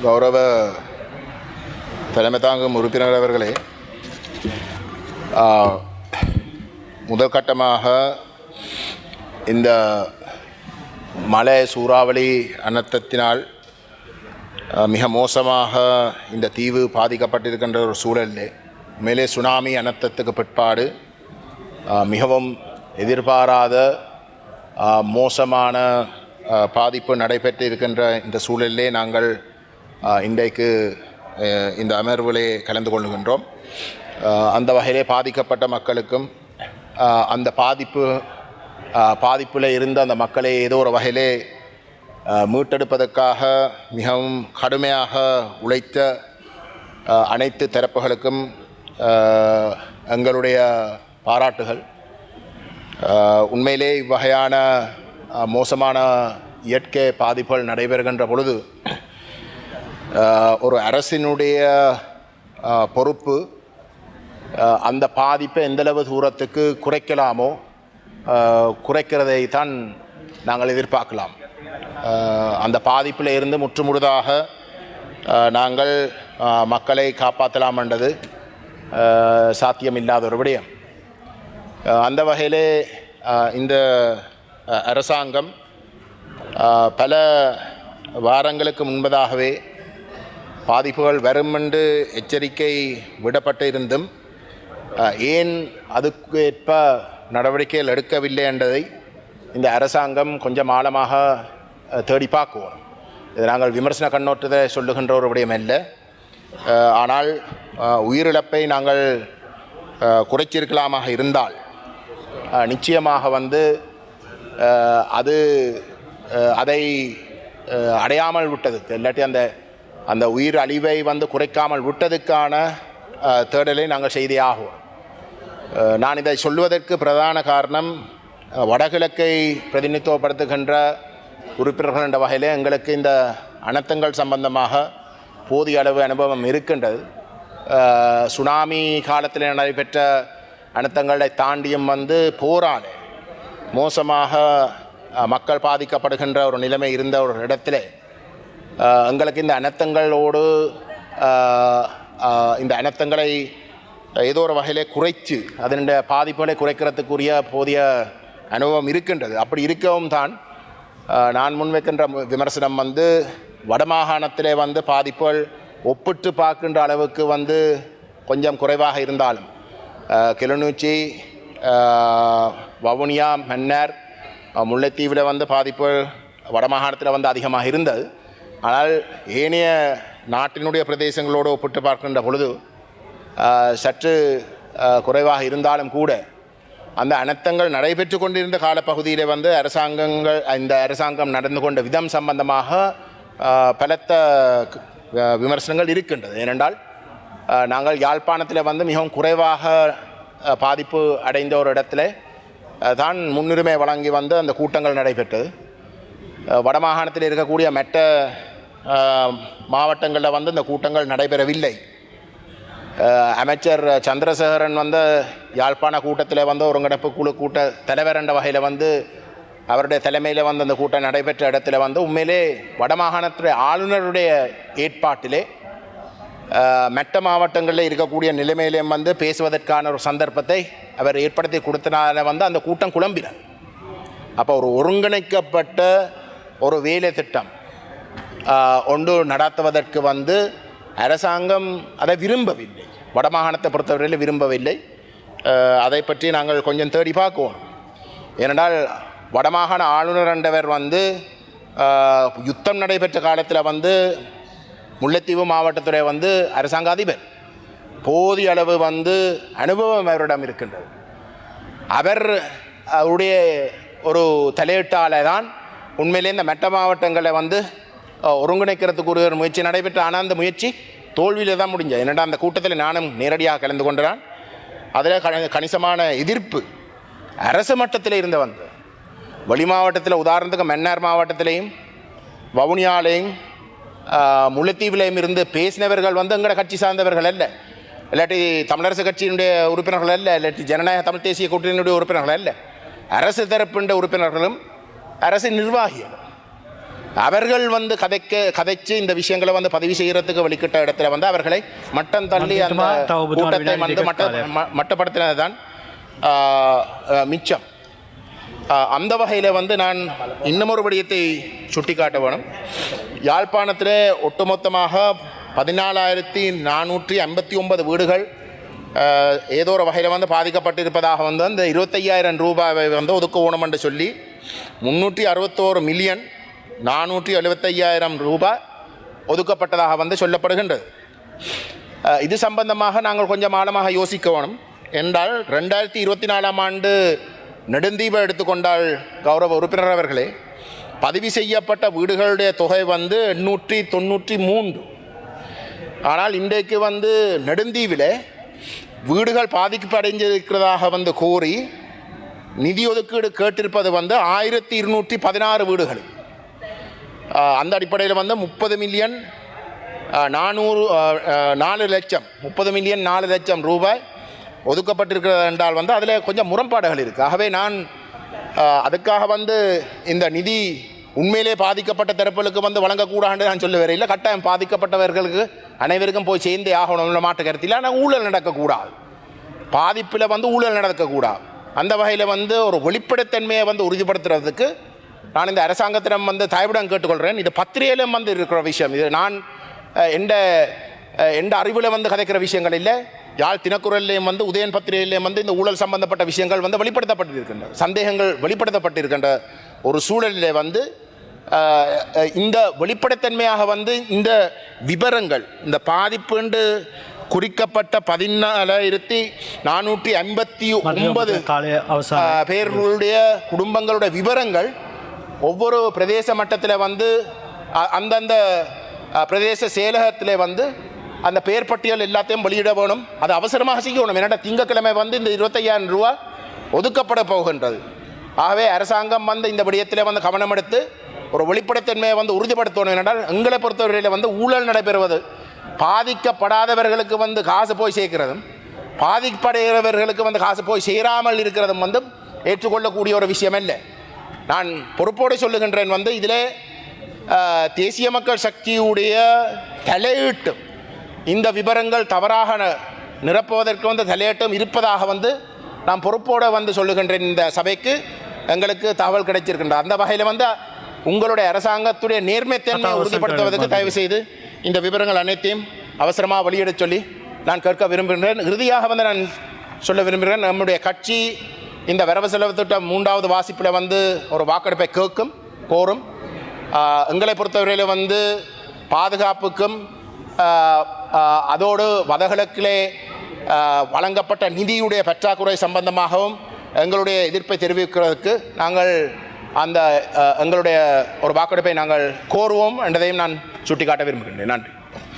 கௌரவ தலைமை தாங்கும் உறுப்பினர் அவர்களே முதல் கட்டமாக இந்த மழை சூறாவளி அனர்த்தத்தினால் மிக மோசமாக இந்த தீவு பாதிக்கப்பட்டிருக்கின்ற ஒரு சூழலில் மேலே சுனாமி அனர்த்தத்துக்கு பிற்பாடு மிகவும் எதிர்பாராத மோசமான பாதிப்பு நடைபெற்று இருக்கின்ற இந்த சூழலிலே நாங்கள் இன்றைக்கு இந்த அமர்விலே கலந்து கொள்கின்றோம் அந்த வகையிலே பாதிக்கப்பட்ட மக்களுக்கும் அந்த பாதிப்பு பாதிப்பில் இருந்த அந்த மக்களை ஏதோ ஒரு வகையிலே மீட்டெடுப்பதற்காக மிகவும் கடுமையாக உழைத்த அனைத்து தரப்புகளுக்கும் எங்களுடைய பாராட்டுகள். உண்மையிலே இவ்வகையான மோசமான இயற்கை பாதிப்புகள் நடைபெறுகின்ற பொழுது ஒரு அரசினுடைய பொறுப்பு அந்த பாதிப்பை எந்தளவு தூரத்துக்கு குறைக்கலாமோ குறைக்கிறதை தான் நாங்கள் எதிர்பார்க்கலாம். அந்த பாதிப்பில் இருந்து முற்றுமுழுதாக நாங்கள் மக்களை காப்பாற்றலாம் என்றது சாத்தியமில்லாத ஒரு விடயம். அந்த வகையிலே இந்த அரசாங்கம் பல வாரங்களுக்கு முன்பதாகவே பாதிப்புகள் வரும் என்று எச்சரிக்கை விடப்பட்டு இருந்தும் ஏன் அதுக்கேற்ப நடவடிக்கைகள் எடுக்கவில்லை என்றதை இந்த அரசாங்கம் கொஞ்சம் ஆழமாக தேடி பார்க்குவோம் இது நாங்கள் விமர்சன கண்ணோட்டத்தை சொல்லுகின்ற ஒரு விடயம் இல்லை ஆனால் உயிரிழப்பை நாங்கள் குறைச்சிருக்கலாமாக இருந்தால் நிச்சயமாக வந்து அது அதை அடையாமல் விட்டதுக்கு இல்லாட்டி அந்த அந்த உயிர் அழிவை வந்து குறைக்காமல் விட்டதுக்கான தேடலை நாங்கள் செய்தே ஆகும் நான் இதை சொல்வதற்கு பிரதான காரணம் வடகிழக்கை பிரதிநிதித்துவப்படுத்துகின்ற உறுப்பினர்கள் என்ற வகையில் எங்களுக்கு இந்த அனர்த்தங்கள் சம்பந்தமாக போதிய அளவு அனுபவம் இருக்கின்றது. சுனாமி காலத்தில் நடைபெற்ற அனர்த்தங்களை தாண்டியும் வந்து போராடு மோசமாக மக்கள் பாதிக்கப்படுகின்ற ஒரு நிலைமை இருந்த ஒரு இடத்திலே எங்களுக்கு இந்த அனர்த்தங்களோடு இந்த அனர்த்தங்களை ஏதோ ஒரு வகையிலே குறைத்து அதனுடைய பாதிப்புகளை குறைக்கிறதுக்குரிய போதிய அனுபவம் இருக்கின்றது. அப்படி இருக்கவும் தான் நான் முன்வைக்கின்ற மு- விமர்சனம் வந்து வடமாகாணத்திலே வந்து பாதிப்புகள் ஒப்பிட்டு பார்க்கின்ற அளவுக்கு வந்து கொஞ்சம் குறைவாக இருந்தாலும் கிளிநொச்சி வவுனியா மன்னார் முல்லைத்தீவில் வந்து பாதிப்புகள் வடமாகாணத்தில் வந்து அதிகமாக இருந்தது. ஆனால் ஏனைய நாட்டினுடைய பிரதேசங்களோடு ஒப்பிட்டு பார்க்கின்ற பொழுது சற்று குறைவாக இருந்தாலும் கூட அந்த அனர்த்தங்கள் நடைபெற்று கொண்டிருந்த காலப்பகுதியில் வந்து அரசாங்கங்கள் இந்த அரசாங்கம் நடந்து கொண்ட விதம் சம்பந்தமாக பலத்த விமர்சனங்கள் இருக்கின்றது. ஏனென்றால் நாங்கள் யாழ்ப்பாணத்தில் வந்து மிகவும் குறைவாக பாதிப்பு அடைந்த ஒரு இடத்துல தான் முன்னுரிமை வழங்கி வந்து அந்த கூட்டங்கள் நடைபெற்றது. வடமாகாணத்தில் இருக்கக்கூடிய மெட்ட மாவட்டங்களில் வந்து இந்த கூட்டங்கள் நடைபெறவில்லை. அமைச்சர் சந்திரசேகரன் வந்து யாழ்ப்பாண கூட்டத்தில் வந்து ஒருங்கிணைப்பு குழு கூட்ட தலைவர் என்ற வகையில் வந்து அவருடைய தலைமையில் வந்து அந்த கூட்டம் நடைபெற்ற இடத்துல வந்து உண்மையிலே வடமாகாணத்துடைய ஆளுநருடைய ஏற்பாட்டிலே மெட்ட மாவட்டங்களில் இருக்கக்கூடிய நிலைமையிலையும் வந்து பேசுவதற்கான ஒரு சந்தர்ப்பத்தை அவர் ஏற்படுத்தி கொடுத்தனால வந்து அந்த கூட்டம் குழம்பினார் அப்போ ஒரு ஒருங்கிணைக்கப்பட்ட ஒரு வேலை திட்டம் ஒன்று நடாத்துவதற்கு வந்து அரசாங்கம் அதை விரும்பவில்லை. வடமாகாணத்தை பொறுத்தவரையில் விரும்பவில்லை. அதை பற்றி நாங்கள் கொஞ்சம் தேடி பார்க்குவோம். ஏனென்றால் வடமாகாண ஆளுநர் என்றவர் வந்து யுத்தம் நடைபெற்ற காலத்தில் வந்து முல்லைத்தீவு மாவட்டத்துடைய வந்து அரசாங்க அதிபர் போதிய அளவு வந்து அனுபவம் அவரிடம் இருக்கின்றது. அவர் அவருடைய ஒரு தலையீட்டால தான் உண்மையிலே இந்த மெட்ட மாவட்டங்களை வந்து ஒருங்கிணைக்கிறதுக்கு ஒரு முயற்சி நடைபெற்ற ஆனால் அந்த முயற்சி தோல்வியில் தான் முடிஞ்சது என்னடா அந்த கூட்டத்தில் நானும் நேரடியாக கலந்து கொண்டான் அதில் கணிசமான எதிர்ப்பு அரசு மட்டத்தில் இருந்து வந்து வெளி மாவட்டத்தில் உதாரணத்துக்கு மன்னார் மாவட்டத்திலையும் வவுனியாலையும் ஆஹ், முல்லைத்தீவிலையும் இருந்து பேசினவர்கள் வந்து எங்களோட கட்சி சார்ந்தவர்கள் அல்ல. இல்லாட்டி தமிழரசு கட்சியினுடைய உறுப்பினர்கள் அல்ல இல்லாட்டி ஜனநாயக தமிழ் தேசிய கூட்டணியினுடைய உறுப்பினர்கள் அல்ல. அரசு தரப்பின்ற உறுப்பினர்களும் அரசு நிர்வாகிகளும் அவர்கள் வந்து கதைக்க கதைச்சு இந்த விஷயங்களை வந்து பதிவு செய்யறதுக்கு வெளிக்கிட்ட இடத்துல வந்து அவர்களை மட்டம் தள்ளி அந்த கூட்டத்தை வந்து மட்ட கேட்காதே. ம- மட்டப்படுத்தினது தான் மிச்சம் அந்த வகையில் வந்து நான் இன்னும் ஒரு விடயத்தை சுட்டிக்காட்ட வேணும் யாழ்ப்பாணத்திலே ஒட்டுமொத்தமாக பதினாலாயிரத்தி நானூற்றி ஐம்பத்தி ஒன்பது வீடுகள் ஏதோ ஒரு வகையில் வந்து பாதிக்கப்பட்டிருப்பதாக வந்து அந்த இருபத்தையாயிரம் ரூபாவை வந்து ஒதுக்கணும் என்று சொல்லி முந்நூற்றி அறுபத்தோரு மில்லியன் நானூற்றி எழுபத்தையாயிரம் ரூபாய் ஒதுக்கப்பட்டதாக வந்து சொல்லப்படுகின்றது. இது சம்பந்தமாக நாங்கள் கொஞ்சம் ஆழமாக யோசிக்க வேணும். என்றால் ரெண்டாயிரத்தி இருபத்தி நாலாம் ஆண்டு நெடுந்தீவை எடுத்துக்கொண்டால் கௌரவ உறுப்பினர் அவர்களே பதிவு செய்யப்பட்ட வீடுகளுடைய தொகை வந்து எண்ணூற்றி தொண்ணூற்றி மூன்று ஆனால் இன்றைக்கு வந்து நெடுந்தீவில் வீடுகள் பாதிக்கப்படைஞ்சிருக்கிறதாக வந்து கூறி நிதி ஒதுக்கீடு கேட்டிருப்பது வந்து ஆயிரத்தி இருநூற்றி பதினாறு வீடுகள். அந்த அடிப்படையில் வந்து முப்பது மில்லியன் நானூறு நாலு லட்சம். முப்பது மில்லியன் நாலு லட்சம் ரூபாய் ஒதுக்கப்பட்டிருக்கிறது என்றால் வந்து அதில் கொஞ்சம் முரண்பாடுகள் இருக்குது ஆகவே நான் அதுக்காக வந்து இந்த நிதி உண்மையிலே பாதிக்கப்பட்ட தரப்புகளுக்கு வந்து வழங்கக்கூடாது நான் சொல்ல வரையில் கட்டாயம் பாதிக்கப்பட்டவர்களுக்கு அனைவருக்கும் போய் சேர்ந்தே ஆகணும்னு மாற்று கருத்தில் ஆனால் ஊழல் நடக்கக்கூடாது. பாதிப்பில் வந்து ஊழல் நடக்கக்கூடாது. அந்த வகையில் வந்து ஒரு வெளிப்படைத்தன்மையை வந்து உறுதிப்படுத்துறதுக்கு நான் இந்த அரசாங்கத்திடம் வந்து தயவிடம் கேட்டுக்கொள்கிறேன். இது பத்திரிகையிலும் வந்து இருக்கிற விஷயம். இது நான் எந்த எந்த அறிவில் வந்து கதைக்கிற விஷயங்கள் இல்லை. யாழ் தினக்குரல்லையும் வந்து உதயன் பத்திரிகையிலையும் வந்து இந்த ஊழல் சம்பந்தப்பட்ட விஷயங்கள் வந்து வெளிப்படுத்தப்பட்டிருக்கின்ற சந்தேகங்கள் வெளிப்படுத்தப்பட்டிருக்கின்ற ஒரு சூழலில் வந்து இந்த வெளிப்படைத்தன்மையாக வந்து இந்த விவரங்கள் இந்த பாதிப்புண்டு குறிக்கப்பட்ட பதினாலாயிரத்தி நானூற்றி ஐம்பத்தி ஒன்பது பேர்களுடைய குடும்பங்களுடைய விவரங்கள் ஒவ்வொரு பிரதேச மட்டத்தில் வந்து அ- அந்தந்த பிரதேச செயலகத்தில் வந்து அந்த பெயர் பட்டியல் எல்லாத்தையும் வெளியிட வேணும். அது அவசரமாக செய்யணும். என்னடா திங்கக்கிழமை வந்து இந்த இருபத்தையாயிரம் ரூபா ஒதுக்கப்பட போகின்றது. ஆகவே அரசாங்கம் வந்து இந்த விடயத்தில் வந்து கவனம் எடுத்து ஒரு வெளிப்படைத்தன்மையை வந்து உறுதிப்படுத்தணும். என்னென்றால் எங்களை பொறுத்தவரையில் வந்து ஊழல் நடைபெறுவது. பாதிக்கப்படாதவர்களுக்கு வந்து காசு போய் சேர்க்கிறதும் பாதிப்படைகிறவர்களுக்கு வந்து காசு போய் சேராமல் இருக்கிறதும் வந்து ஏற்றுக்கொள்ளக்கூடிய ஒரு விஷயம் இல்லை நான் பொறுப்போடு சொல்லுகின்றேன் வந்து இதில் தேசிய மக்கள் சக்தியுடைய தலையீட்டு இந்த விவரங்கள் தவறாக ந- நிரப்புவதற்கு வந்து தலையீட்டும் இருப்பதாக வந்து நான் பொறுப்போடு வந்து சொல்லுகின்றேன் இந்த சபைக்கு. எங்களுக்கு தகவல் கிடைச்சிருக்கின்ற அந்த வகையில் வந்து உங்களுடைய அரசாங்கத்துடைய நேர்மைத்தன்மையை உறுதிப்படுத்துவதற்கு தயவு செய்து இந்த விவரங்கள் அனைத்தையும் அவசரமாக வெளியிடச் சொல்லி நான் கேட்க விரும்புகின்றேன். இறுதியாக வந்து நான் சொல்ல விரும்புகிறேன் நம்முடைய கட்சி இந்த வரவு செலவு திட்டம் மூன்றாவது வாசிப்பில் வந்து ஒரு வாக்கெடுப்பை கேட்கும் கோரும். எங்களை பொறுத்தவரையில் வந்து பாதுகாப்புக்கும் அதோடு வதகிழக்கிலே வழங்கப்பட்ட நிதியுடைய பற்றாக்குறை சம்பந்தமாகவும் எங்களுடைய எதிர்ப்பை தெரிவிக்கிறதுக்கு நாங்கள் அந்த எங்களுடைய ஒரு வாக்கெடுப்பை நாங்கள் கோருவோம் என்றதையும் நான் சுட்டிக்காட்ட விரும்புகின்றேன். நன்றி.